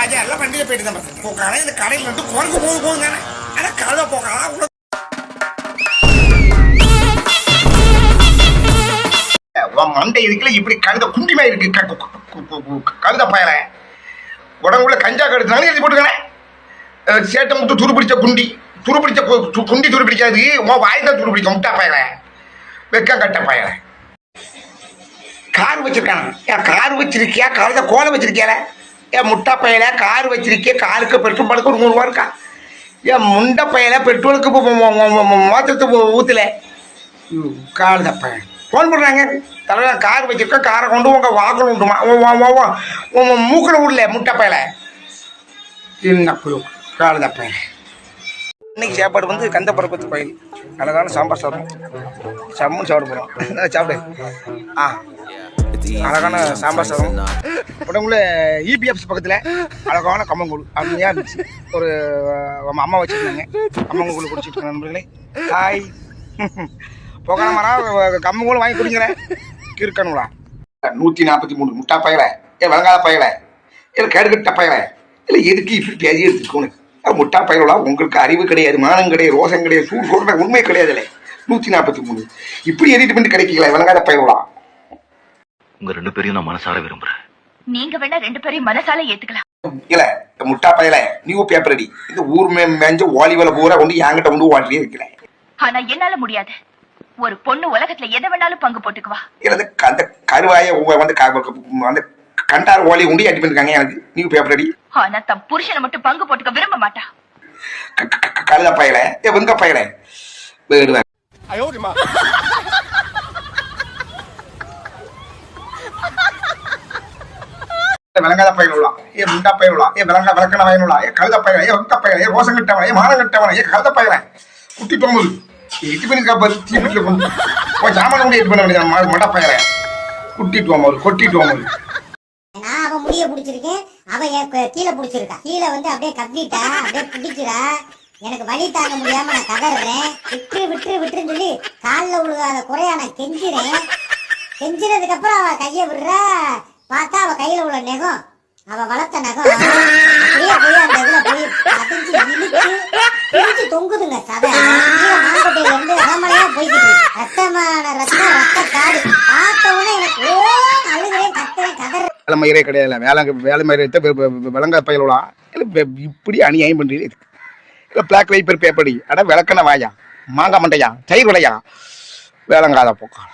அது எல்லாம் வண்டியில் போயிட்டு தான் பார்த்தேன் போக்கான இந்த கடையில் இருந்து குரங்கு போகுது போகுது தானே. ஆனால் கழுத போக்கலாம் உன் மண்டை இதுக்குள்ள இப்படி கழுத குண்டிமா இருக்கு. கழுத பயல. உடம்புல கஞ்சா கடுத்தாலும் எழுதி போட்டுக்கிறேன் சேட்டை முட்டு துரு பிடிச்ச குண்டி. துரு பிடிச்ச கு- குண்டி துரு பிடிக்காது உன் வாய் தான் துரு பிடிக்கும். முட்டா பயல. வெக்கம் கட்ட பயல. கார் வச்சிருக்கான. ஏன் கார் வச்சிருக்கியா? கழுத கோலம் வச்சிருக்கியால? ஏன் முட்டா பயல கார் வச்சிருக்கிய காருக்கு பெட்ரோல் படுக்க ஒரு நூறுரூவா இருக்கா? ஏன் முண்டை பயல பெட்ரோலுக்கு மோத்தத்தை ஊத்துல. கால் பையன் ஃபோன் பண்ணுறாங்க தலைவர் கார் வச்சிருக்க காரை கொண்டு உங்கள் வாக்கில் விட்டுமா உன் மூக்கில் விடல முட்டை பயல. புழு? கால் தப்பையன் இன்னைக்கு சாப்பாடு வந்து கந்தப்பரப்பத்து கோயில் அழகான சாம்பார் சாதம். சம்மன் சாப்பிட போகிறோம் சாப்பிடு. ஆ. அழகான சாம்பார் சாதம். உடம்புல இபிஎஃப்ஸ் பக்கத்தில் அழகான கம்மங்கூழ். அருமையாக இருந்துச்சு. ஒரு அம்மா வச்சுருந்தாங்க. கம்மங்கூழ் குடிச்சிட்டு நண்பர்களே. ஹாய் போகலாம் மரம் கம்மங்கூழ் வாங்கி குடிங்கிறேன் கிறுக்கணுங்களா நூற்றி நாற்பத்தி மூணு. முட்டா பயல ஏ வழங்காத பயல இல்லை கேடுகட்ட பயல இல்லை எதுக்கு இப்படி பேசி எடுத்துக்கணும் முட்டா பயலா உங்களுக்கு அறிவு கிடையாது மானம் கிடையாது ரோசம் கிடையாது சூடு சொல்ற உண்மை கிடையாது இல்லை நூற்றி நாற்பத்தி மூணு. இப்படி எடிட் பண்ணி கிடைக்கல வழங்காத பயலா உங்க ரெண்டு பேரையும் நான் மனசார விரும்புறேன். நீங்க வேணா ரெண்டு பேரையும் மனசால ஏத்துக்கலாம். இல்ல முட்டா பயல நியூ பேப்பர் அடி. இந்த ஊர் மே மேஞ்ச ஓலி வேலை பூரா கொண்டு என்கிட்ட கொண்டு ஓட்டிலே வைக்கல ஆனா என்னால முடியாது. ஒரு பொண்ணு உலகத்துல எதை வேணாலும் பங்கு போட்டுக்குவா. இல்ல அந்த கருவாய வந்து அந்த கண்டார் ஓலி உண்டி அடி பண்ணிருக்காங்க எனக்கு. நியூ பேப்பர் அடி. ஆனா தன் புருஷனை மட்டும் பங்கு போட்டுக்க விரும்ப மாட்டா. கழுத பயல ஏ வெங்க பயல. விளங்காத பயனுள்ளா ஏ முண்டா பயனுள்ளா ஏ விளங்க விளக்கண பயனுள்ளா ஏ கழுத பயல ஏ வெங்க பயல ஏ ரோசம் கட்டவன் ஏ மானம் கட்டவன் ஏ கழுத பயல குட்டி போகுது எட்டு பண்ணி காப்பாரு தீ வீட்டில் கொண்டு போய் ஜாமான் கூட எட்டு பண்ண வேண்டியது மட பயல. குட்டிட்டு போகும்போது கொட்டிட்டு போகும்போது நான் அவன் முடிய பிடிச்சிருக்கேன். அவன் என் கீழே பிடிச்சிருக்கா. கீழே வந்து அப்படியே கத்திட்டா அப்படியே பிடிக்கிறா. எனக்கு வலி தாங்க முடியாம நான் கதறேன் விட்டு விட்டு விட்டுன்னு சொல்லி காலில் விழுகாத குறையா நான் கெஞ்சிறேன். கெஞ்சினதுக்கு அப்புறம் அவன் கையை விடுறா. கையில உள்ள நெகம் அவ வளர்த்த நகம் அப்படியே போய் அந்த இதுல போய் பதிஞ்சு இழுத்து தொங்குதுங்க சதை. கீழே இருந்து அகமலையா போய்கிட்டு ரத்தமான ரத்தம் ரத்த காடு. பார்த்த உடனே எனக்கு ஓ அழுகிறேன் கத்துறேன் மயிரே கிடையாது. வேலை வேலை மயிரை விளங்க பயலுலா இல்லை இப்படி அநியாயம் பண்ணுறீங்க இல்லை பிளாக் வைப்பர் பேப்படி அட விளக்கண வாயா? மாங்காய் மண்டையா? தயிர் விடையா? வேளங்காத போக்கலாம்